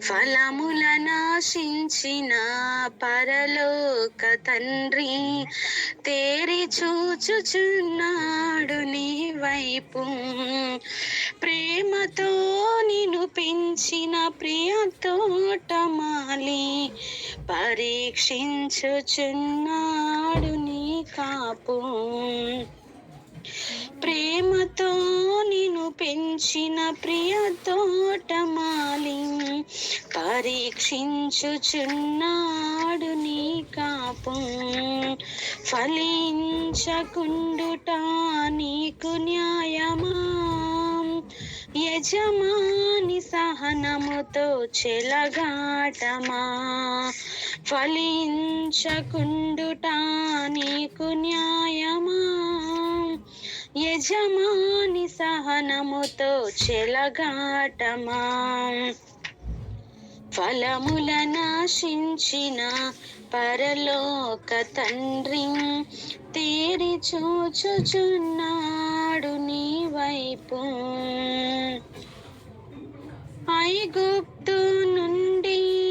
ఫలముల నాశించిన పరలోక తండ్రి తేరి చూచుచున్నాడు నీ వైపు. ప్రేమతో నిను పెంచిన ప్రియ తోటమాలి పరీక్షించుచున్నాడు నీ కాపు. ప్రేమతో నిన్ను పెంచిన ప్రియ తోటమాలి. పరీక్షించుచున్నాడు నీ కాపు. ఫలించకుండుట నీకు న్యాయమా? యజమాని సహనముతో చెలగాటమా? ఫలించకుండుట నీకు న్యాయమా? యజమాని సహనముతో చెలగాటమా? ఫలముల నాశించిన పరలోక తండ్రి తేరి చూచుచున్నాడు నీ వైపు. ఐగుప్తు నుండి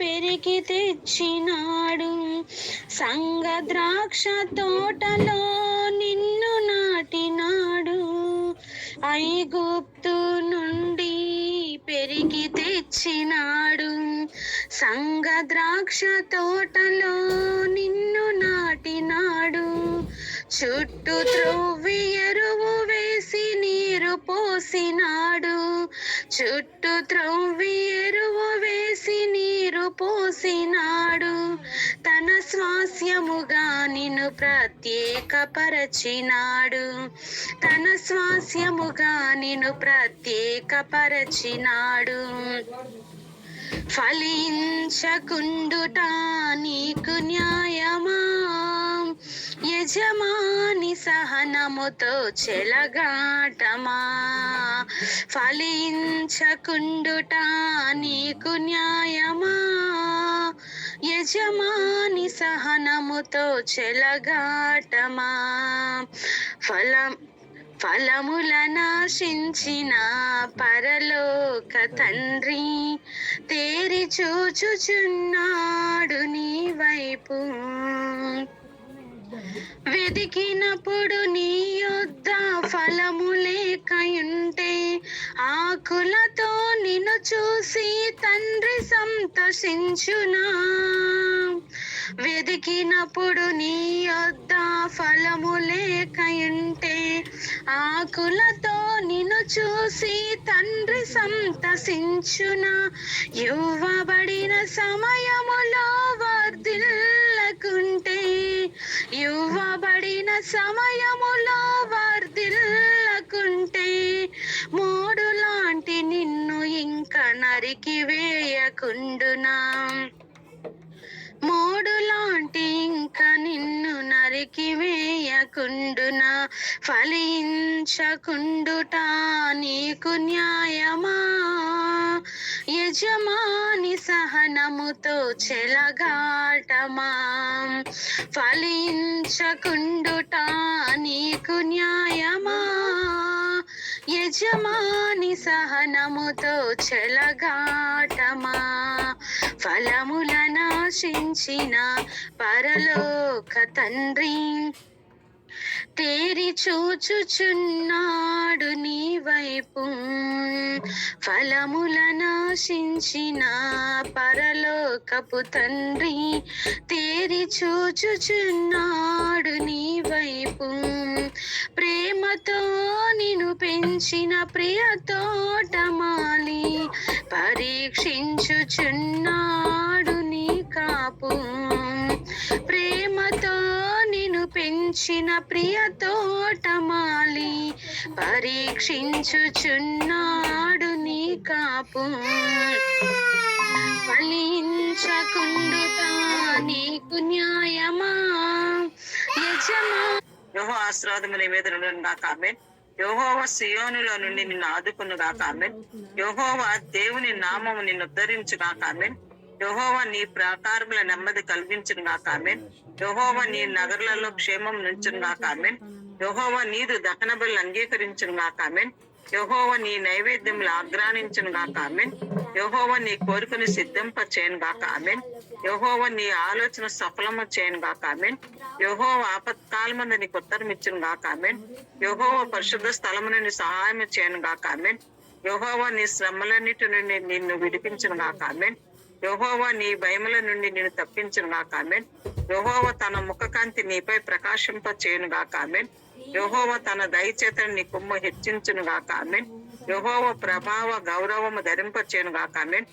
పెరిగి తెచ్చినాడు సంగ ద్రాక్ష తోటలో నిన్ను ఐగుప్తు నుండి పెరిగి తెచ్చినాడు. సంగ ద్రాక్ష తోటలో నిన్ను నాటినాడు. చుట్టూ త్రవ్వి ఎరువు వేసి నీరు పోసినాడు. చుట్టూ త్రవ్వి ఎరువు వేసి నీరు పోసినాడు. తన స్వాస్యముగా నిన్ను ప్రత్యేకపరచినాడు. తన స్వాస్యముగా నిన్ను ప్రత్యేకపరచినాడు. ఫలించకుండుట నీకు న్యాయమా? యజమాని సహనముతో చెలగాటమా? ఫలించకుండుట నీకు న్యాయమా? యజమాని సహనముతో చెలగాటమా? ఫలం ఫలముల నాశించిన పరలోక తండ్రి తేరి చూచుచున్నాడు నీ వైపు. వెదికినప్పుడు నీ యొద్ద ఫలము లేకయుంటే ఆకులతో నిన్ను చూసి తండ్రి సంతోషించునా? వెదికినప్పుడు నీ యొద్ద ఫలము లేకయుంటే ఆకులతో నిన్ను చూసి తండ్రి సంతసించునా ఇవ్వబడిన సమయములో ఇవ్వబడిన సమయములో వర్ధిల్లకుంటే మూడు లాంటి నిన్ను ఇంకా నరికి వేయకుండునా? మూడు లాంటి ఇంకా నిన్ను నరికి వేయకుండునా? ఫలించకుండుట నీకు న్యాయమా? యజమాని సహనముతో చెలగాటమా? ఫలించకుండుట నీకు న్యాయమా? యజమాని సహనముతో చెలగాటమా? ఫలముల నాశించిన పరలోక తండ్రి చూచుచున్నాడు నీ వైపు. ఫలముల నాశించిన పరలోకపు తండ్రి తేరి చూచుచున్నాడు నీ వైపు. ప్రేమతో నిన్ను పెంచిన ప్రియ తోటమాలి పరీక్షించుచున్నాడు నీ కాపు. ప్రేమ పెంచిన ప్రియ తోటమాలి పరీక్షించుచున్నాడు నీ కాపు. ఫలించకుండుట నీకు న్యాయమా? యజమా. యోహో ఆశీర్వాదముల మీద నుండి గాక యోహోవ సియోనులో నుండి నిన్ను ఆదుకును గాక ఆమెన్. యోహోవ దేవుని నామము నిన్ను ఉద్ధరించు గాక ఆమెన్. యహోవా నీ ప్రాకారముల నెమ్మది కలిగించును గాక ఆమెన్. యహోవా నీ నగరులలో క్షేమం నుంచును గాక ఆమెన్. యహోవా నీదు దహన బలు అంగీకరించును గాక ఆమెన్. యహోవ నీ నైవేద్యములు ఆగ్రానించును గాక ఆమెన్. యహోవ నీ కోరికను సిద్ధింప చేయను గాక ఆమెన్. యహోవ నీ ఆలోచన సఫలము చేయను గాక ఆమెన్. యహోవ ఆపత్కాలమందు నీకు ఉత్తరం ఇచ్చును గాక ఆమెన్. యహోవ పరిశుద్ధ స్థలమును నీ సహాయం చేయను గాక ఆమెన్. యహోవ నీ శ్రమలన్నిటి నుండి నిన్ను విడిపించును గాక ఆమెన్. యహోవా నీ భయముల నుండి నేను తప్పించును గాక. ఆమెన్. యహోవా తన ముఖకాంతి నీపై ప్రకాశింప చేయను గాక. ఆమెన్. యహోవా తన దయచేతను నీ కొమ్ము హెచ్చించును గాక. ఆమెన్. యహోవ ప్రభావ గౌరవము ధరింప చేయను గాక. ఆమెన్.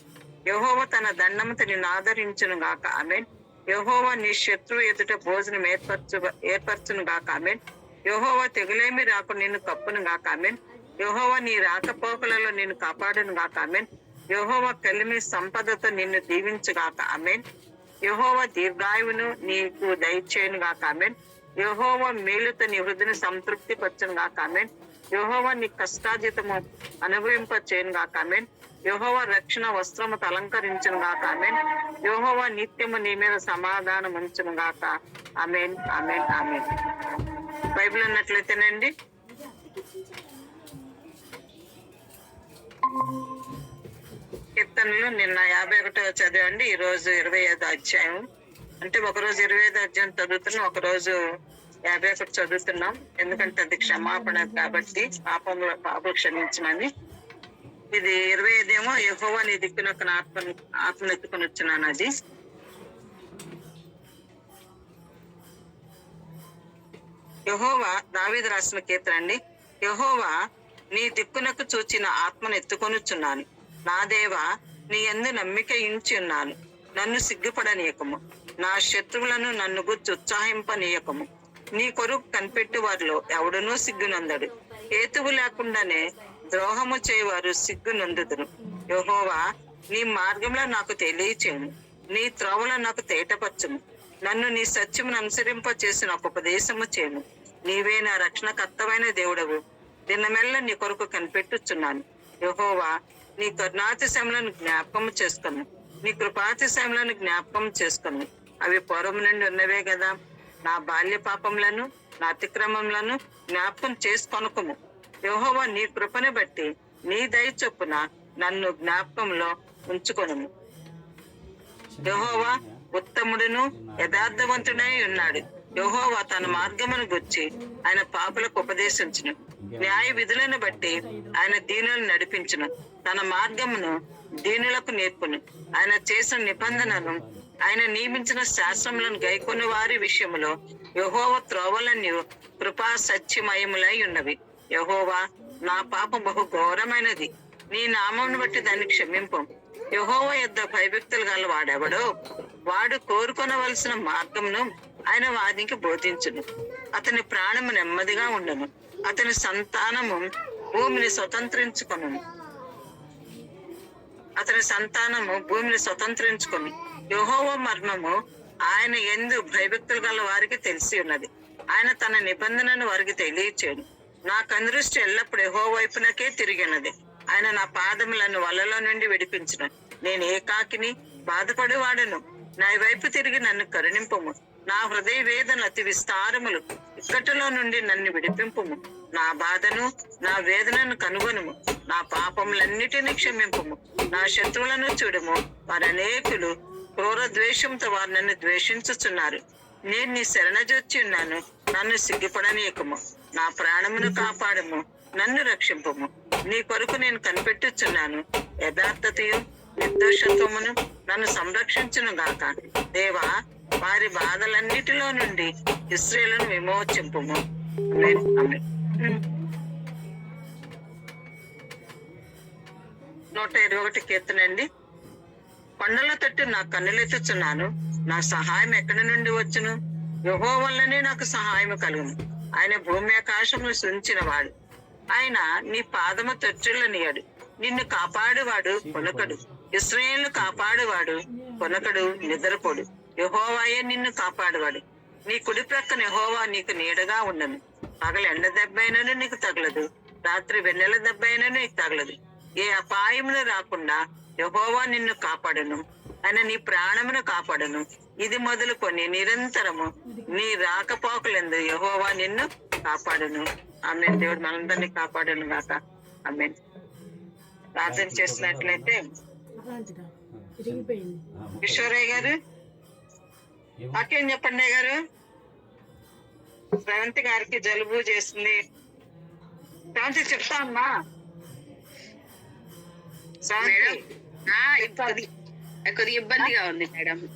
యహోవ తన దండముతో నిన్ను ఆదరించును గాక. ఆమెన్. యహోవ నీ శత్రువు ఎదుట భోజనం ఏర్పరచు ఏర్పరచును గాక. ఆమెన్. యహోవ తెగులేమి రాకు నిన్ను కప్పును గాక. ఆమెన్. యహోవ నీ రాకపోకలలో నిన్ను కాపాడును గాక. ఆమెన్. యహోవ కలిమి సంపదతో నిన్ను దీవించుగాక. అమెన్ యహోవ దీర్ఘాయువును నీకు దయచేయను గాక అమెన్ యహోవ మేలుతో నీ వృద్ధిని సంతృప్తి పరచును గాక అమెన్ యహోవ నీ కష్టాజితము అనుభవింప చేయను గాక అమెన్ యహోవ రక్షణ వస్త్రముతో అలంకరించను గాక ఆమెన్. యహోవ నిత్యము నీ మీద సమాధానం ఉంచును గాక ఆమెన్. ఆమెన్. ఆమెన్. బైబిల్ ఉన్నట్లయితేనండి. కీర్తనలు నిన్న యాభై ఒకటో చదివండి ఈ రోజు ఇరవై ఐదో అధ్యాయం అంటే ఒక రోజు ఇరవై ఐదో అధ్యాయం చదువుతున్నాం ఒక రోజు యాభై ఒకటి చదువుతున్నాం. ఎందుకంటే అది క్షమాపణ కాబట్టి పాపంలో పాపలు క్షమించమని. ఇది ఇరవై ఐదేమో యహోవా నీ దిక్కున ఒక ఆత్మ ఆత్మను ఎత్తుకుని వచ్చినాను అది. యహోవా దావీదు రాసిన కీర్తన అండి. యహోవా నీ దిక్కునకు చూచిన ఆత్మను ఎత్తుకొనుచున్నాను నా దేవా నీ ఎందు నమ్మిక ఇంచి ఉన్నాను. నన్ను సిగ్గుపడనీయకము. నా శత్రువులను నన్ను గుర్చి ఉత్సాహింపనీయకము. నీ కొరకు కనిపెట్టు వారిలో ఎవడనూ సిగ్గునందడు. హేతువు లేకుండానే ద్రోహము చేయవారు సిగ్గునందుదును యహోవా నీ మార్గంలో నాకు తెలియచేయను నీ త్రోవలో నాకు తేటపరచును నన్ను నీ సత్యమును అనుసరింప చేసిన ఒక ఉపదేశము చేయను నీవే నా రక్షణకర్తమైన దేవుడవు. దినమెల్ల నీ కొరకు కనిపెట్టుచున్నాను. యహోవా నీ కరుణాతిశయములను జ్ఞాపకం చేసుకుని. నీ కృపాతిశయములను జ్ఞాపకం చేసుకును. అవి పూర్వం నుండి ఉన్నవే కదా నా బాల్య పాపములను నా అతిక్రమములను జ్ఞాపకం చేసుకొనుకుము యహోవా నీ కృపను బట్టి నీ దయ చొప్పున నన్ను జ్ఞాపకంలో ఉంచుకొనుము యహోవా ఉత్తముడును యథార్థవంతుడై ఉన్నాడు. యహోవా తన మార్గమును గుర్చి ఆయన పాపులకు ఉపదేశించను. న్యాయ విధులను బట్టి ఆయన దీనులను నడిపించును. తన మార్గమును దీనులకు నేర్పును. ఆయన చేసిన నిబంధనను ఆయన నియమించిన శాస్త్రములను గైకొని వారి విషయములో యహోవ త్రోవలన్నీ కృపా సత్యమయములై ఉన్నవి. యహోవా నా పాపం బహు ఘోరమైనది. నీ నామమును బట్టి దాన్ని క్షమింపు. యహోవ యుద్ధ భయభక్తులు గల వాడెవడో? వాడు కోరుకొనవలసిన మార్గమును ఆయన వాదికి బోధించును. అతని ప్రాణము నెమ్మదిగా ఉండను. అతని సంతానము భూమిని స్వతంత్రించుకొను. అతని సంతానము భూమిని స్వతంత్రించుకొని. యహోవ మర్మము ఆయన ఎందు భయభక్తులు గల వారికి తెలిసి ఉన్నది. ఆయన తన నిబంధనను వారికి తెలియచేయను. నా కందృష్టి ఎల్లప్పుడు యహో వైపునకే తిరిగినది. ఆయన నా పాదములను వలలో నుండి విడిపించిన. నేను ఏకాకిని బాధపడేవాడను. నా వైపు తిరిగి నన్ను కరుణింపము. నా హృదయ వేదన అతి విస్తారములు. ఇక్కటిలో నుండి నన్ను విడిపింపుము. నా బాధను నా వేదనను కనుగొనుము. నా పాపములన్నిటిని క్షమింపుము. నా శత్రువులను చూడము. వారు అనేకులు క్రూర ద్వేషంతో వారు నన్ను ద్వేషించుచున్నారు. నేను నీ శరణజొచ్చి ఉన్నాను. నన్ను సిగ్గుపడనీయకము. నా ప్రాణమును కాపాడము. నన్ను రక్షింపము. నీ కొరకు నేను కనిపెట్టుచున్నాను. యథార్థతయు నిర్దోషత్వమును నన్ను సంరక్షించును గాక. దేవా వారి బాధలన్నిటిలో నుండి ఇస్రేలను విమోచింపుము. నూట ఇరవై ఒకటి కీర్తనండి. కొండల తట్టు నా కన్నులెత్తుచున్నాను. నా సహాయం ఎక్కడి నుండి వచ్చును? యుహో వల్లనే నాకు సహాయం కలుగును. ఆయన భూమి ఆకాశములు సుంచిన వాడు ఆయన నీ పాదము తొట్టులనియడు నిన్ను కాపాడువాడు కొనకడు. ఇస్రాయేల్ కాపాడువాడు కొనకడు నిద్రపోడు. యహోవాయే నిన్ను కాపాడువాడు. నీ కుడి ప్రక్కన యహోవా నీకు నీడగా ఉండను పగల ఎండ దెబ్బైనను నీకు తగలదు. రాత్రి వెన్నెల దెబ్బైనను నీకు తగలదు. ఏ అపాయమును రాకుండా యహోవా నిన్ను కాపాడును. ఆయన నీ ప్రాణమును కాపాడును. ఇది మొదలుకొని నిరంతరము నీ రాకపోకలందు యహోవా నిన్ను కాపాడును. ఆమె దేవుడు మనందరినీ కాపాడును గాక. ఆమె ప్రార్థన చేసినట్లయితే కిషోరయ్య గారు వాక్యం చెప్పండి గారు? శ్రవంతి గారికి జలుబు చేసింది. శ్రవంతి చెప్తా అమ్మా. కొద్దిగా ఇబ్బందిగా ఉంది మేడం.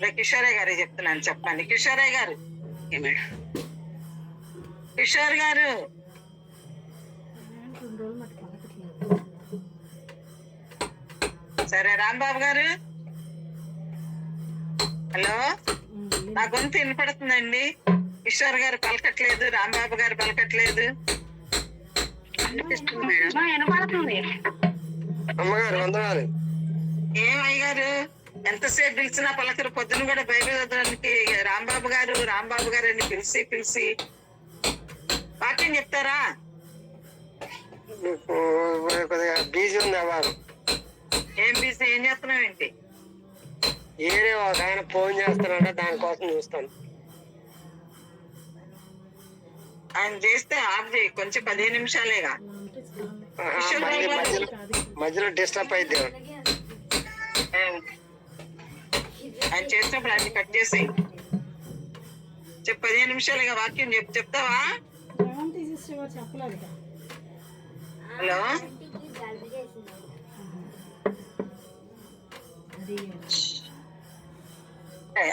రే కిషోరయ్య గారు చెప్తున్నాను చెప్పండి. కిషోరయ్య గారు. మేడం. కిషోర్ గారు. సరే రాంబాబు గారు. హలో? నా గొంతు వినపడుతుందండి. కిషోర్ గారు పలకట్లేదు రాంబాబు గారు పలకట్లేదు. వినపడుతుంది. అమ్మగారు వందనాలు. ఏం అయ్యగారు? ఎంతసేపు పిలిచినా పలకరు పొద్దున కూడా బైబిల్ చదవడానికి రాంబాబు గారు రాంబాబు గారు అని పిలిచి పిలిచి. వాక్యం చెప్తారా? మీకు కొద్దిగా బీజీ ఉంది అవ్వాలి ఏం బిజీ ఏం చేస్తున్నావు ఏంటి? ఏరే ఒక ఆయన ఫోన్ చేస్తానంటే దానికోసం చూస్తాను. ఆయన చేస్తే ఆఫ్ కొంచెం పదిహేను నిమిషాలేగా. మధ్యలో మధ్యలో డిస్టర్బ్ అయితే? ఆయన చేసినప్పుడు ఆయన కట్ చేసి చెప్పు పదిహేను నిమిషాలుగా వాక్యం చెప్పు చెప్తావా? హలో? అది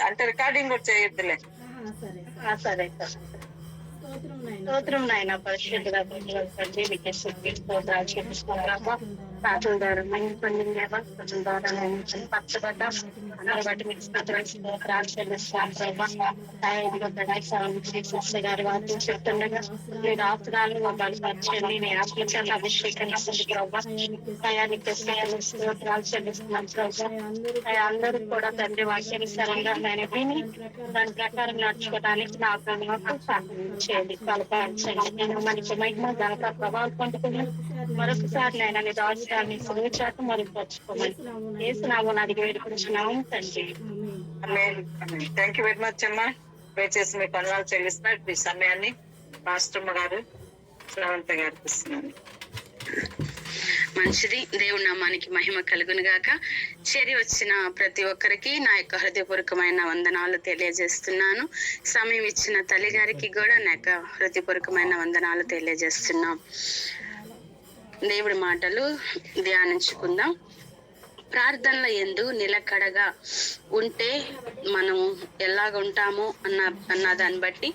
అంటే రికార్డింగ్ కూడా చేయొద్దులే. సరే. సరే స్తోత్రం నాయన. స్తోత్రాలు చెల్లిస్తున్నాము ప్రార్థన ద్వారా మేము పొందిన దేవస్థానం ద్వారా మేము పచ్చబడ్డ అందరి బట్టి మీకు స్తోత్రాలు స్తోత్రాలు చెల్లిస్తాం ప్రభా ఇదిగో ప్రకాశం గారి వాక్యం చెప్తుండగా మీరు ఆపురాలు బలపరచండి మీ ఆత్మ చేత అభిషేకించండి ప్రభా భయానికి స్తోత్రాలు చెల్లిస్తున్నాం ప్రభా అయ్యా, అందరూ కూడా తండ్రి వాక్యాన్ని సరంగా నేను విని దాని ప్రకారం నడుచుకోవడానికి నాకు నాకు సహాయం చేయండి బలపరచండి నేను మనకి మహిమ ఘనత ప్రభావం పొందుకుని మరొకసారి నేను నీ రాజధాని సులువు చేత మరుగుపరుచుకోమని వేసినాము అడిగి వేడుకుంటున్నాము తండ్రి థ్యాంక్ యూ వెరీ మచ్ అమ్మా. పే చేసి మీ పనులు చెల్లిస్తున్నారు. ఈ సమయాన్ని మాస్టర్మ గారు శ్రవంత గారికి ఇస్తున్నాను మంచిది దేవుడి నామానికి మహిమ కలుగును గాక. చేరి వచ్చిన ప్రతి ఒక్కరికి నా యొక్క హృదయపూర్వకమైన వందనాలు తెలియజేస్తున్నాను. సమయం ఇచ్చిన తల్లి గారికి కూడా నా యొక్క హృదయపూర్వకమైన వందనాలు తెలియజేస్తున్నాం. దేవుడి మాటలు ధ్యానించుకుందాం. ప్రార్థనల ఎందు నిలకడగా ఉంటే మనం ఎలాగ ఉంటామో అన్న అన్న దాన్ని బట్టి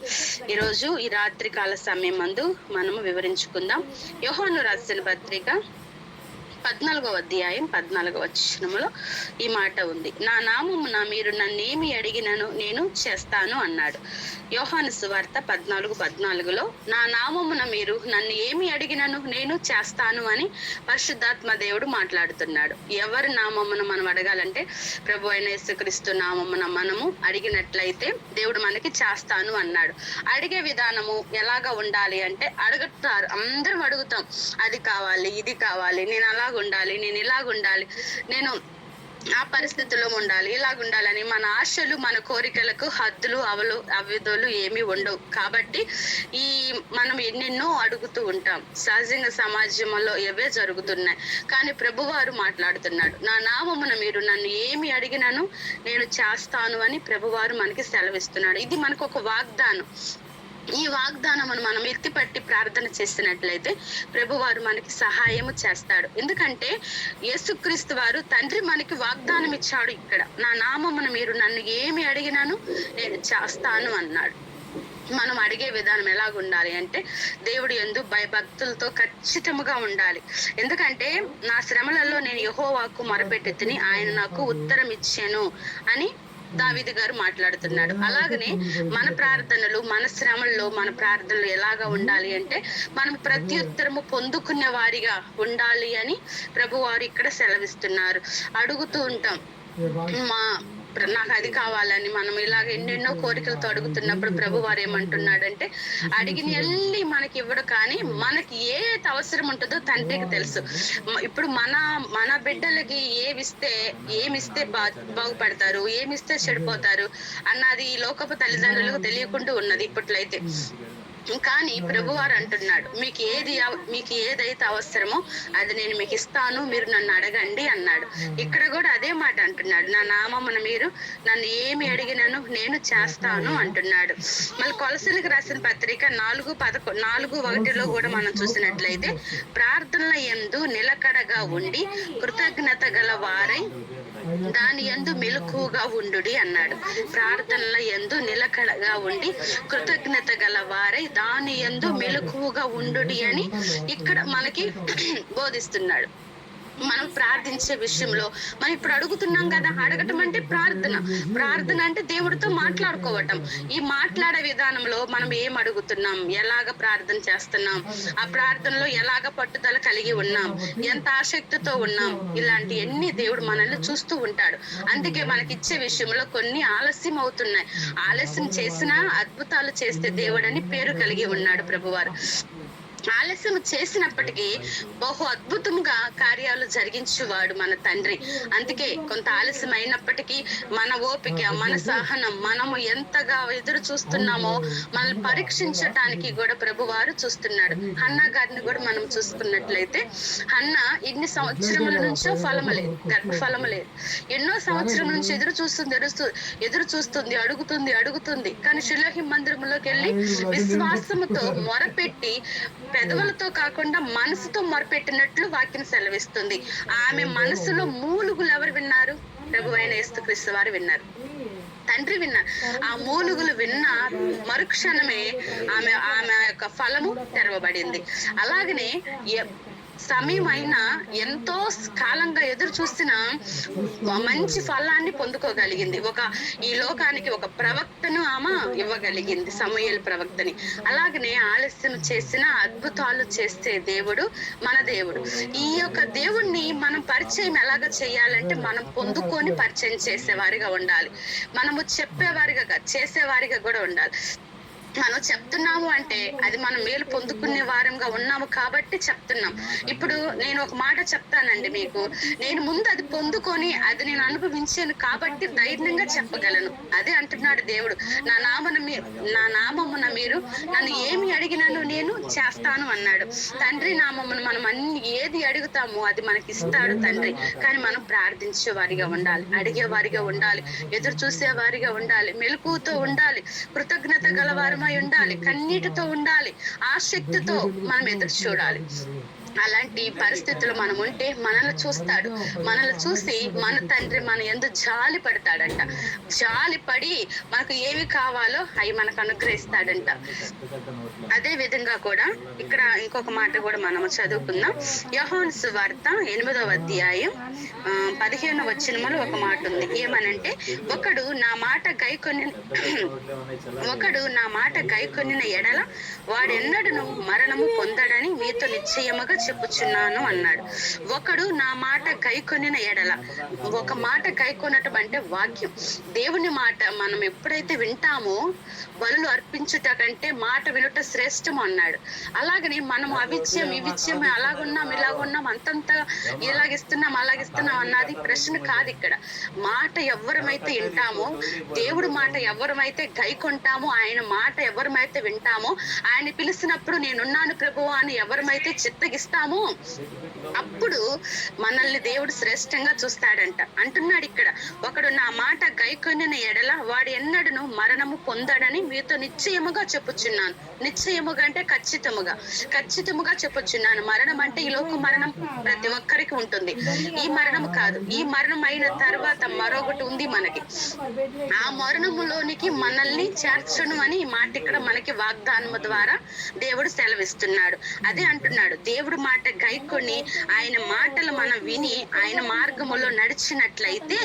ఈరోజు ఈ రాత్రి కాల సమయం మందు మనము వివరించుకుందాం. యోహాను రాసిన పత్రిక పద్నాలుగో అధ్యాయం పద్నాలుగవ వచనములో ఈ మాట ఉంది. నా నామమున మీరు నన్నేమి అడిగినను నేను చేస్తాను అన్నాడు. యోహాను సువార్త పద్నాలుగు పద్నాలుగులో నా నామమున మీరు నన్ను ఏమి అడిగినను నేను చేస్తాను అని పరిశుద్ధాత్మ దేవుడు మాట్లాడుతున్నాడు. ఎవరి నామమున మనం అడగాలంటే ప్రభు అయిన యేసుక్రీస్తు నామమున మనము అడిగినట్లయితే దేవుడు మనకి చేస్తాను అన్నాడు. అడిగే విధానము ఎలాగా ఉండాలి అంటే అడుగుతారు. అందరం అడుగుతాం అది కావాలి ఇది కావాలి నేను అలా ఉండాలి నేను ఇలాగుండాలి నేను ఆ పరిస్థితుల్లో ఉండాలి. ఇలాగుండాలని మన ఆశలు మన కోరికలకు హద్దులు అవలు అవిధులు ఏమీ ఉండవు. కాబట్టి ఈ మనం ఎన్నెన్నో అడుగుతూ ఉంటాం. సహజంగా సమాజంలో ఏవే జరుగుతున్నాయి. కానీ ప్రభువారు మాట్లాడుతున్నాడు. నా నామమున మీరు నన్ను ఏమి అడిగినను నేను చేస్తాను అని ప్రభువారు మనకి సెలవిస్తున్నాడు. ఇది మనకు ఒక వాగ్దానం. ఈ వాగ్దానమును మనం ఎత్తిపట్టి ప్రార్థన చేసినట్లయితే ప్రభువారు మనకి సహాయము చేస్తాడు. ఎందుకంటే యేసుక్రీస్తు వారు తండ్రి మనకి వాగ్దానం ఇచ్చాడు ఇక్కడ. నా నామమును మీరు నన్ను ఏమి అడిగినాను నేను చేస్తాను అన్నాడు. మనం అడిగే విధానం ఎలాగ ఉండాలి అంటే దేవుడు ఎందు భయభక్తులతో ఖచ్చితముగా ఉండాలి. ఎందుకంటే నా శ్రమలలో నేను యహోవాకు మొరపెట్టి తిని ఆయన నాకు ఉత్తరం ఇచ్చాను అని దావిది గారు మాట్లాడుతున్నాడు. అలాగనే మన ప్రార్థనలు మన శ్రమల్లో మన ప్రార్థనలు ఎలాగా ఉండాలి అంటే మనం ప్రత్యుత్తరము పొందుకునే వారిగా ఉండాలి అని ప్రభువారు ఇక్కడ సెలవిస్తున్నారు. అడుగుతూ ఉంటాం. మా నాకు అది కావాలని మనం ఇలాగ ఎన్నెన్నో కోరికలతో అడుగుతున్నప్పుడు ప్రభు వారు ఏమంటున్నాడంటే అడిగిన వెళ్ళి మనకి ఇవ్వడు కానీ మనకి ఏది అవసరం ఉంటుందో తండ్రికి తెలుసు. ఇప్పుడు మన మన బిడ్డలకి ఏమిస్తే ఏమిస్తే బా బాగుపడతారు ఏమిస్తే చెడిపోతారు అన్నది ఈ లోకపు తల్లిదండ్రులకు తెలియకుండా ఉన్నది ఇప్పట్లో అయితే కానీ ప్రభువారు అంటున్నాడు మీకు ఏది మీకు ఏదైతే అవసరమో అది నేను మీకు ఇస్తాను మీరు నన్ను అడగండి అన్నాడు. ఇక్కడ కూడా అదే మాట అంటున్నాడు నా నామమున మీరు నన్ను ఏమి అడిగినను నేను చేస్తాను అంటున్నాడు. మళ్ళీ కొలసలకు రాసిన పత్రిక నాలుగు పదకొ నాలుగు ఒకటిలో కూడా మనం చూసినట్లయితే ప్రార్థనల ఎందు నిలకడగా ఉండి కృతజ్ఞత గల వారై దాని ఎందు మెలకుగా ఉండుడి అన్నాడు. ప్రార్థనల ఎందు నిలకడగా ఉండి కృతజ్ఞత గల వారై దాని ఎందు మెలకుగా ఉండుడి అని ఇక్కడ మనకి బోధిస్తున్నాడు. మనం ప్రార్థించే విషయంలో. మనం ఇప్పుడు అడుగుతున్నాం కదా అడగటం అంటే ప్రార్థన. ప్రార్థన అంటే దేవుడితో మాట్లాడుకోవటం. ఈ మాట్లాడే విధానంలో మనం ఏం అడుగుతున్నాం? ఎలాగ ప్రార్థన చేస్తున్నాం? ఆ ప్రార్థనలో ఎలాగ పట్టుదల కలిగి ఉన్నాం? ఎంత ఆసక్తితో ఉన్నాం? ఇలాంటి ఎన్ని దేవుడు మనల్ని చూస్తూ ఉంటాడు. అందుకే మనకి ఇచ్చే విషయంలో కొన్ని ఆలస్యం అవుతున్నాయి. ఆలస్యం చేసినా అద్భుతాలు చేస్తే దేవుడని పేరు కలిగి ఉన్నాడు ప్రభువారు. ఆలస్యం చేసినప్పటికీ బహు అద్భుతంగా కార్యాలు జరిగించేవాడు మన తండ్రి. అందుకే కొంత ఆలస్యం అయినప్పటికీ మన ఓపిక మన సహనం మనము ఎంతగా ఎదురు చూస్తున్నామో మనల్ని పరీక్షించటానికి కూడా ప్రభువారు చూస్తున్నాడు. అన్న గారిని కూడా మనం చూసుకున్నట్లయితే అన్న ఇన్ని సంవత్సరముల నుంచో ఫలము లేదు గర్భఫలము లేదు ఎన్నో సంవత్సరం నుంచి ఎదురు చూస్తుంది ఎదురు ఎదురు చూస్తుంది అడుగుతుంది అడుగుతుంది. కానీ శిలోహి మందిరంలోకి వెళ్ళి విశ్వాసముతో మొరపెట్టి పెదవులతో కాకుండా మనసుతో మొరపెట్టినట్లు వాక్యం సెలవిస్తుంది. ఆమె మనసులో మూలుగులు ఎవరు విన్నారు? ప్రభు అయిన యేసుక్రీస్తు వారు విన్నారు. తండ్రి విన్నారు. ఆ మూలుగులు విన్న మరుక్షణమే ఆమె ఆమె యొక్క ఫలము తెరవబడింది. అలాగనే సమయమైన సమయం అయినా ఎంతో కాలంగా ఎదురు చూసిన మంచి ఫలాన్ని పొందుకోగలిగింది. ఒక ఈ లోకానికి ఒక ప్రవక్తను ఆమె ఇవ్వగలిగింది సమూహల ప్రవక్తని. అలాగనే ఆలస్యం చేసిన అద్భుతాలు చేస్తే దేవుడు మన దేవుడు. ఈ యొక్క దేవుణ్ణి మనం పరిచయం ఎలాగ చేయాలంటే మనం పొందుకొని పరిచయం చేసేవారిగా ఉండాలి. మనము చెప్పేవారిగా చేసేవారిగా కూడా ఉండాలి. మనం చెప్తున్నాము అంటే అది మనం మేలు పొందుకునే వారంగా ఉన్నాము కాబట్టి చెప్తున్నాం. ఇప్పుడు నేను ఒక మాట చెప్తానండి మీకు. నేను ముందు అది పొందుకొని అది నేను అనుభవించాను కాబట్టి ధైర్యంగా చెప్పగలను. అదే అంటున్నాడు దేవుడు. నా నామన మీ నా నామమున మీరు నన్ను ఏమి అడిగినాను నేను చేస్తాను అన్నాడు. తండ్రి నామమున మనం అన్ని ఏది అడుగుతామో అది మనకి ఇస్తాడు తండ్రి. కానీ మనం ప్రార్థించే వారిగా ఉండాలి అడిగే వారిగా ఉండాలి ఎదురు చూసే వారిగా ఉండాలి మెలకుతో ఉండాలి కృతజ్ఞత గలవారమై ఉండాలి కన్నీటితో ఉండాలి ఆసక్తితో మనం ఎదురు చూడాలి. అలాంటి పరిస్థితులు మనం ఉంటే మనల్ని చూస్తాడు. మనల్ని చూసి మన తండ్రి మన ఎందు జాలి పడతాడంట. జాలి పడి మనకు ఏవి కావాలో అవి మనకు అనుగ్రహిస్తాడంట. అదే విధంగా కూడా ఇక్కడ ఇంకొక మాట కూడా మనం చదువుకుందాం. యహోన్స్ వార్త ఎనిమిదవ అధ్యాయం పదిహేను వచ్చినములు ఒక మాట ఉంది. ఏమనంటే ఒకడు నా మాట గైకొని ఒకడు నా మాట గైకొనిన ఎడల వాడెన్నడను మరణము పొందడని మీతో నిశ్చయముగా చెప్పుచున్నాను అన్నాడు. ఒకడు నా మాట కైకొనిన ఎడల. ఒక మాట కైకొనటం అంటే వాక్యం. దేవుని మాట మనం ఎప్పుడైతే వింటామో బలులు అర్పించుట కంటే మాట వినుట శ్రేష్టం అన్నాడు. అలాగని మనం అవిచ్యం ఇవిచ్యం అలాగున్నాం ఇలాగున్నాం అంతంత ఇలాగిస్తున్నాం అలాగిస్తున్నాం అన్నది ప్రశ్న కాదు ఇక్కడ. మాట ఎవరమైతే వింటామో దేవుడు మాట ఎవరమైతే గైకొంటామో ఆయన మాట ఎవరమైతే వింటామో ఆయన పిలిచినప్పుడు నేనున్నాను ప్రభువా అని ఎవరమైతే చిత్తగిస్తామో అప్పుడు మనల్ని దేవుడు శ్రేష్టంగా చూస్తాడంట. అంటున్నాడు ఇక్కడ ఒకడు నా మాట గైకొనిన ఎడల వాడు ఎన్నడను మరణము పొందాడని మీతో నిశ్చయముగా చెప్పుచున్నాను. నిశ్చయముగా అంటే ఖచ్చితముగా. ఖచ్చితముగా చెప్పుచున్నాను. మరణం అంటే ఈ లోక మరణం ప్రతి ఒక్కరికి ఉంటుంది. ఈ మరణం కాదు. ఈ మరణం అయిన తర్వాత మరొకటి ఉంది మనకి. ఆ మరణములోనికి మనల్ని చేర్చను అని ఈ మాట ఇక్కడ మనకి వాగ్దానము ద్వారా దేవుడు సెలవిస్తున్నాడు. అదే అంటున్నాడు. దేవుడు మాట గైకొని ఆయన మాటలు మనం విని ఆయన మార్గములో నడిచినట్లయితే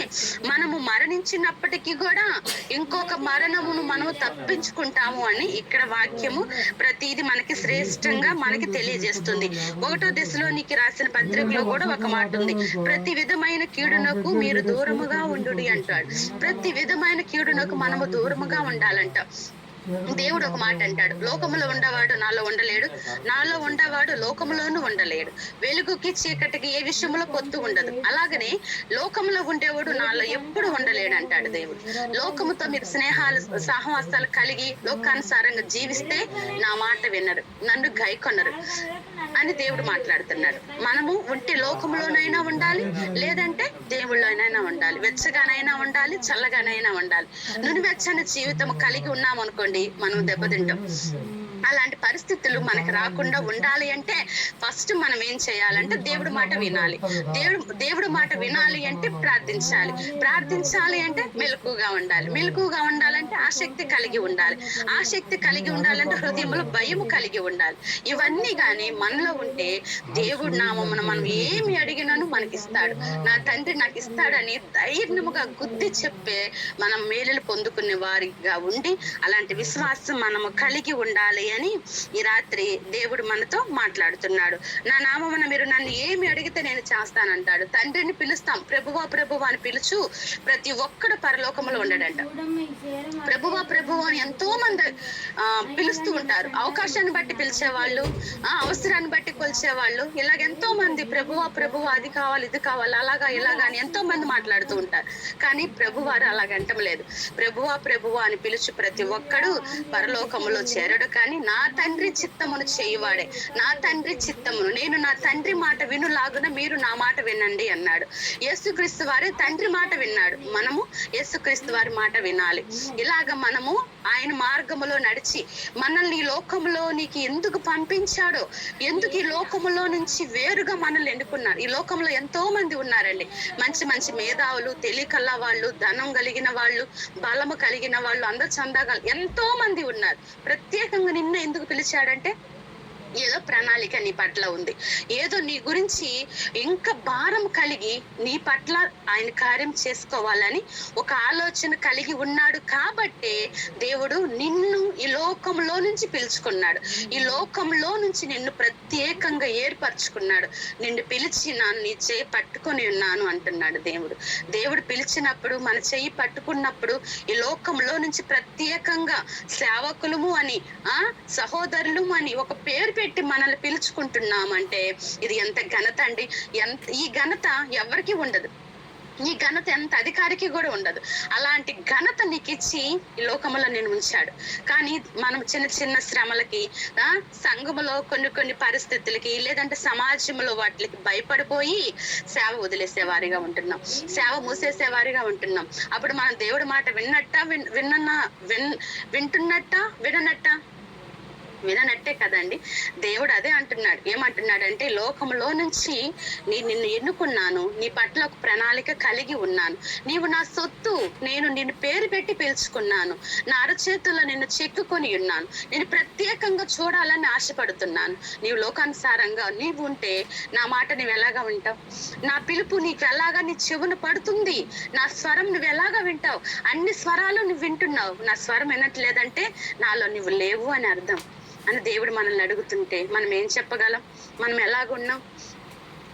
మనము మరణించినప్పటికీ కూడా ఇంకొక మరణమును మనము తప్పించుకుంటాము అని ఇక్కడ వాక్యము ప్రతిది మనకి శ్రేష్టంగా మనకి తెలియజేస్తుంది. ఒకటో దశలోనికి రాసిన పత్రికలో కూడా ఒక మాట ఉంది. ప్రతి విధమైన కీడునకు మీరు దూరముగా ఉండు అంటాడు. ప్రతి విధమైన కీడునకు మనము దూరముగా ఉండాలంట. దేవుడు ఒక మాట అంటాడు. లోకములో ఉండవాడు నాలో ఉండలేడు. నాలో ఉండవాడు లోకములోనూ ఉండలేడు. వెలుగుకి చీకటికి ఏ విషయంలో పొత్తు ఉండదు. అలాగనే లోకములో ఉండేవాడు నాలో ఎప్పుడు ఉండలేడు అంటాడు దేవుడు. లోకముతో మీరు స్నేహాలు సాహవాసాలు కలిగి లోకానుసారంగా జీవిస్తే నా మాట వినరు. నన్ను గైకొనరు అని దేవుడు మాట్లాడుతున్నాడు. మనము ఉంటే లోకములోనైనా ఉండాలి లేదంటే దేవుళ్ళలోనైనా ఉండాలి. వెచ్చగానైనా ఉండాలి చల్లగానైనా ఉండాలి. నునివెచ్చని జీవితం కలిగి ఉన్నాం అనుకోండి మనం దెబ్బతింటాం mm-hmm. అలాంటి పరిస్థితులు మనకు రాకుండా ఉండాలి అంటే ఫస్ట్ మనం ఏం చేయాలంటే దేవుడి మాట వినాలి. దేవుడు దేవుడి మాట వినాలి అంటే ప్రార్థించాలి. ప్రార్థించాలి అంటే మెలకుగా ఉండాలి. మెలకుగా ఉండాలంటే ఆసక్తి కలిగి ఉండాలి. ఆసక్తి కలిగి ఉండాలంటే హృదయంలో భయం కలిగి ఉండాలి. ఇవన్నీ గాని మనలో ఉంటే దేవుడు నామమున మనం ఏమి అడిగినాను మనకి ఇస్తాడు నా తండ్రి నాకు ఇస్తాడని ధైర్యముగా గుద్ది చెప్పే మనం మేలులు పొందుకునే వారిగా ఉండి అలాంటి విశ్వాసం మనము కలిగి ఉండాలి అని ఈ రాత్రి దేవుడు మనతో మాట్లాడుతున్నాడు. నా నామమున మీరు నన్ను ఏమి అడిగితే నేను చేస్తానంటాడు. తండ్రిని పిలుస్తాం. ప్రభువా ప్రభువా అని పిలుచు ప్రతి ఒక్కడు పరలోకములో ఉండడంట. ప్రభువా ప్రభువా అని ఎంతో మంది పిలుస్తూ ఉంటారు. అవకాశాన్ని బట్టి పిలిచేవాళ్ళు ఆ అవసరాన్ని బట్టి కొలిచేవాళ్ళు ఇలాగ ఎంతో మంది ప్రభువా ప్రభువా అది కావాలి ఇది కావాలి అలాగా ఇలాగా అని ఎంతో మంది మాట్లాడుతూ ఉంటారు. కానీ ప్రభువారు అలాగంటం లేదు. ప్రభువా ప్రభువా అని పిలుచు ప్రతి ఒక్కడు పరలోకములో చేరడు. కానీ నా తండ్రి చిత్తమును చేయువాడే. నా తండ్రి చిత్తమును. నేను నా తండ్రి మాట వినులాగున మీరు నా మాట వినండి అన్నాడు. యేసుక్రీస్తు వారి తండ్రి మాట విన్నాడు. మనము యేసుక్రీస్తు వారి మాట వినాలి. ఇలాగ మనము ఆయన మార్గములో నడిచి మనల్ని ఈ లోకంలోనికి ఎందుకు పంపించాడో ఎందుకు ఈ లోకములో నుంచి వేరుగా మనల్ని ఎన్నుకున్నారు? ఈ లోకంలో ఎంతో మంది ఉన్నారండి. మంచి మంచి మేధావులు తెలియకల్ల వాళ్ళు ధనం కలిగిన వాళ్ళు బలము కలిగిన వాళ్ళు అందరు చందాగా ఎంతో మంది ఉన్నారు. ప్రత్యేకంగా నిన్న ఎందుకు పిలిచాడంటే ఏదో ప్రణాళిక నీ పట్ల ఉంది. ఏదో నీ గురించి ఇంకా భారం కలిగి నీ పట్ల ఆయన కార్యం చేసుకోవాలని ఒక ఆలోచన కలిగి ఉన్నాడు కాబట్టే దేవుడు నిన్ను ఈ లోకంలో నుంచి పిలుచుకున్నాడు. ఈ లోకంలో నుంచి నిన్ను ప్రత్యేకంగా ఏర్పరచుకున్నాడు. నిన్ను పిలిచి నన్ను నీ చేయి పట్టుకొని ఉన్నాను అంటున్నాడు దేవుడు. దేవుడు పిలిచినప్పుడు మన చెయ్యి పట్టుకున్నప్పుడు ఈ లోకంలో నుంచి ప్రత్యేకంగా సేవకులము అని ఆ సహోదరులు అని ఒక పేరు పెట్టి మనల్ని పిలుచుకుంటున్నామంటే ఇది ఎంత ఘనత అండి? ఎంత ఈ ఘనత ఎవరికి ఉండదు. ఈ ఘనత ఎంత అధికారికి కూడా ఉండదు. అలాంటి ఘనత నీకు ఇచ్చి ఈ లోకములో నేను ఉంచాడు. కానీ మనం చిన్న చిన్న శ్రమలకి సంఘములో కొన్ని కొన్ని పరిస్థితులకి లేదంటే సమాజంలో వాటికి భయపడిపోయి సేవ వదిలేసే వారిగా ఉంటున్నాం. సేవ మూసేసే వారిగా ఉంటున్నాం. అప్పుడు మనం దేవుడి మాట విన్నట్ట విన్ విన్న విన్ వింటున్నట్ట విననట్ట? విననట్టే కదండి. దేవుడు అదే అంటున్నాడు. ఏమంటున్నాడంటే లోకంలో నుంచి నీ నిన్ను ఎన్నుకున్నాను. నీ పట్ల ఒక ప్రణాళిక కలిగి ఉన్నాను. నీవు నా సొత్తు. నేను నిన్ను పేరు పెట్టి పిలుచుకున్నాను. నా అరచేతుల్లో నిన్ను చెక్కుకొని ఉన్నాను. నేను ప్రత్యేకంగా చూడాలని ఆశపడుతున్నాను. నీవు లోకానుసారంగా నీవు ఉంటే నా మాట నువ్వు ఎలాగా వింటావు? నా పిలుపు నీకు ఎలాగా నీ చెవును పడుతుంది? నా స్వరం నువ్వు ఎలాగా వింటావు? అన్ని స్వరాలు నువ్వు వింటున్నావు. నా స్వరం వినట్లేదంటే నాలో నువ్వు లేవు అని అర్థం. అని దేవుడు మనల్ని అడుగుతుంటే మనం ఏం చెప్పగలం? మనం ఎలాగున్నాం?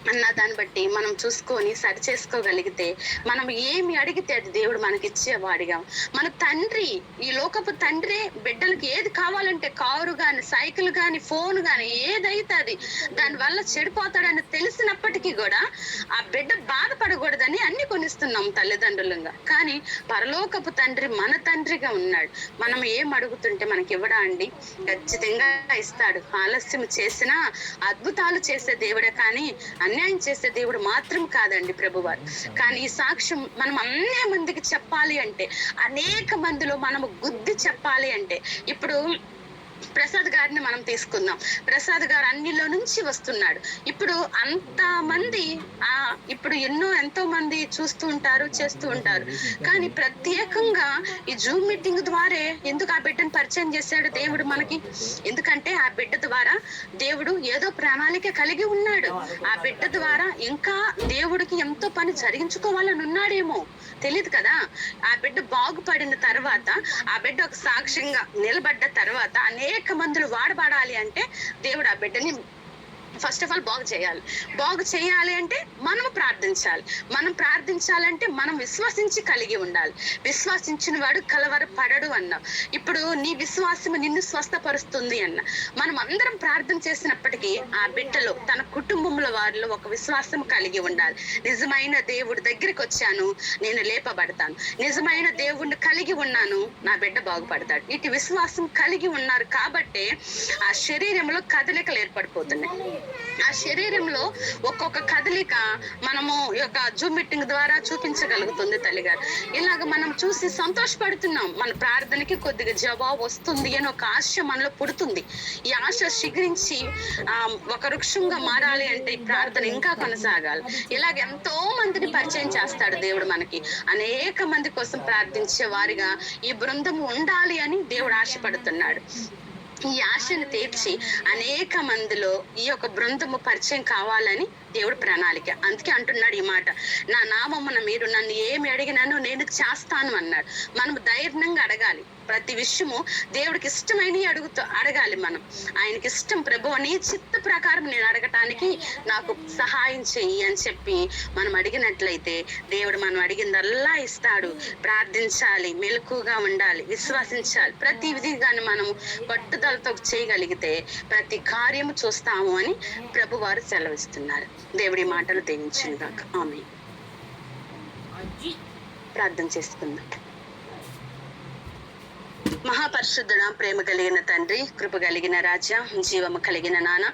అన్న దాన్ని బట్టి మనం చూసుకొని సరి చేసుకోగలిగితే మనం ఏమి అడిగితే అది దేవుడు మనకి ఇచ్చేవాడిగా. మన తండ్రి ఈ లోకపు తండ్రి బిడ్డలకి ఏది కావాలంటే కారు కానీ సైకిల్ కానీ ఫోన్ గాని ఏదైతే అది దాని వల్ల చెడిపోతాడని తెలిసినప్పటికీ కూడా ఆ బిడ్డ బాధపడకూడదని అన్ని కొనిస్తున్నాం తల్లిదండ్రులుగా. కానీ పరలోకపు తండ్రి మన తండ్రిగా ఉన్నాడు. మనం ఏం అడుగుతుంటే మనకి ఇవ్వడా అండి? ఖచ్చితంగా ఇస్తాడు. ఆలస్యం చేసినా అద్భుతాలు చేసే దేవుడే కానీ అన్యాయం చేసే దేవుడు మాత్రం కాదండి ప్రభువారు. కానీ ఈ సాక్ష్యం మనం అన్నే మందికి చెప్పాలి అంటే అనేక మందిలో మనము గుద్ది చెప్పాలి అంటే ఇప్పుడు ప్రసాద్ గారిని మనం తీసుకుందాం. ప్రసాద్ గారు అన్నిలో నుంచి వస్తున్నాడు. ఇప్పుడు అంత మంది ఆ ఇప్పుడు ఎన్నో ఎంతో మంది చూస్తూ ఉంటారు చేస్తూ ఉంటారు. కానీ ప్రత్యేకంగా ఈ జూమ్ మీటింగ్ ద్వారా ఎందుకు ఆ బిడ్డను పరిచయం చేశాడు దేవుడు మనకి? ఎందుకంటే ఆ బిడ్డ ద్వారా దేవుడు ఏదో ప్రణాళిక కలిగి ఉన్నాడు. ఆ బిడ్డ ద్వారా ఇంకా దేవుడికి ఎంతో పని జరిగించుకోవాలని ఉన్నాడేమో. తెలియదు కదా? ఆ బిడ్డ బాగుపడిన తర్వాత ఆ బిడ్డ ఒక సాక్ష్యంగా నిలబడ్డ తర్వాత అనేక మందులు వాడబడాలి అంటే దేవుడు ఆ బిడ్డని ఫస్ట్ ఆఫ్ ఆల్ బాగు చేయాలి. బాగు చేయాలి అంటే మనం ప్రార్థించాలి. మనం ప్రార్థించాలంటే మనం విశ్వసించి కలిగి ఉండాలి. విశ్వసించిన వాడు కలవర పడడు అన్న. ఇప్పుడు నీ విశ్వాసం నిన్ను స్వస్థపరుస్తుంది అన్న. మనం అందరం ప్రార్థన చేసినప్పటికీ ఆ బిడ్డలో తన కుటుంబంలో వారిలో ఒక విశ్వాసం కలిగి ఉండాలి. నిజమైన దేవుడి దగ్గరికి వచ్చాను నేను లేపబడతాను. నిజమైన దేవుణ్ణి కలిగి ఉన్నాను నా బిడ్డ బాగుపడతాడు. ఇటు విశ్వాసం కలిగి ఉన్నారు కాబట్టే ఆ శరీరంలో కదలికలు ఏర్పడిపోతున్నాయి. ఆ శరీరంలో ఒక్కొక్క కదలిక మనము ఈ యొక్క జూమ్ మీటింగ్ ద్వారా చూపించగలుగుతుంది తల్లిగారు. ఇలాగ మనం చూసి సంతోషపడుతున్నాం. మన ప్రార్థనకి కొద్దిగా జవాబు వస్తుంది అని ఒక ఆశ మనలో పుడుతుంది. ఈ ఆశ శిఖరించి ఆ ఒక వృక్షంగా మారాలి అంటే ఈ ప్రార్థన ఇంకా కొనసాగాలి. ఇలాగ ఎంతో మందిని పరిచయం చేస్తాడు దేవుడు మనకి. అనేక మంది కోసం ప్రార్థించే వారిగా ఈ బృందం ఉండాలి అని దేవుడు ఆశపడుతున్నాడు. ఈ ఆశను తీర్చి అనేక మందిలో ఈ యొక్క బృందము పరిచయం కావాలని దేవుడు ప్రణాళిక. అందుకే అంటున్నాడు ఈ మాట. నా నామమున మీరు నన్ను ఏమి అడిగినానో నేను చేస్తాను అన్నాడు. మనం ధైర్యంగా అడగాలి. ప్రతి విషయము దేవుడికి ఇష్టమైనవి అడుగుతూ అడగాలి మనం. ఆయనకి ఇష్టం ప్రభు నీ చిత్త ప్రకారం నేను అడగటానికి నాకు సహాయం చెయ్యి అని చెప్పి మనం అడిగినట్లయితే దేవుడు మనం అడిగిందల్లా ఇస్తాడు. ప్రార్థించాలి మెలకుగా ఉండాలి విశ్వసించాలి. ప్రతి విధిగాని మనము పట్టుదలతో చేయగలిగితే ప్రతి కార్యము చూస్తాము అని ప్రభు వారు సెలవిస్తున్నారు. దేవుడి మాటలు దీవించింది కాక ఆమె ప్రార్థన చేసుకుందాం. మహాపరిశుద్ధుడ ప్రేమ కలిగిన తండ్రి కృప కలిగిన రాజ జీవము కలిగిన నాన్న.